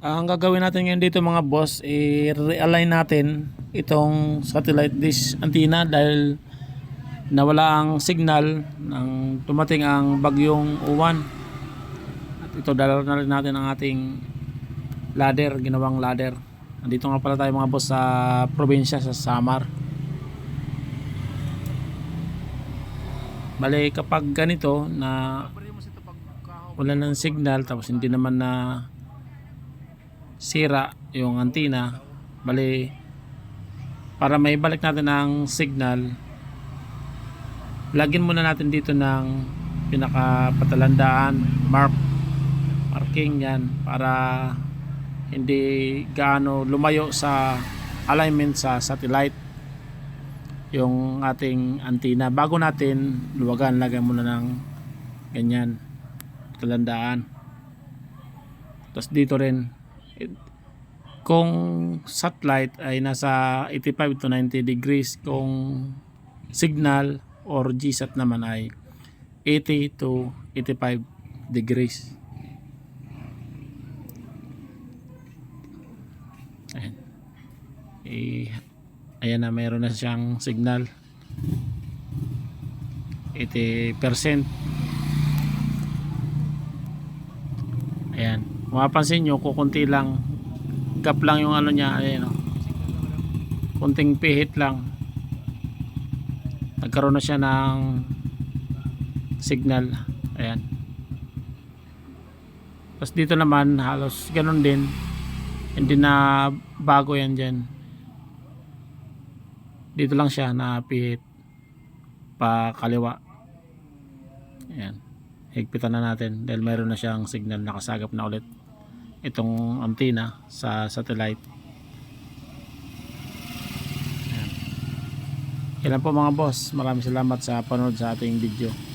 Ang gagawin natin ngayon dito mga boss, i-realign natin itong satellite dish antenna dahil nawala ang signal nang tumating ang bagyong uwan. At ito dala na rin natin ang ating ladder, ginawang ladder. Nandito nga pala tayo mga boss sa probinsya sa Samar. Bale kapag ganito na wala ng signal tapos hindi naman na sira yung antenna bali para may balik natin ang signal lagyan muna natin dito ng pinakapatalandaan mark marking yan para hindi gaano lumayo sa alignment sa satellite yung ating antenna bago natin luwagan lagyan muna ng ganyan talandaan tapos dito rin kung satellite ay nasa 85 to 90 degrees kung signal or GSAT naman ay 80 to 85 degrees. Ayan. Eh, ayan na mayroon na siyang signal. 80% ayan mapapansin nyo kukunti lang. Gap lang yung ano niya ayan o kunting pihit lang. Nagkaroon na siya ng signal. Ayan. Tapos dito naman halos ganun din. Hindi na bago yan dyan. Dito lang siya na pihit pa kaliwa. Ayan higpitan na natin dahil mayroon na siyang signal nakasagap na ulit itong antenna sa satellite. Yan po mga boss? Maraming salamat sa panood sa ating video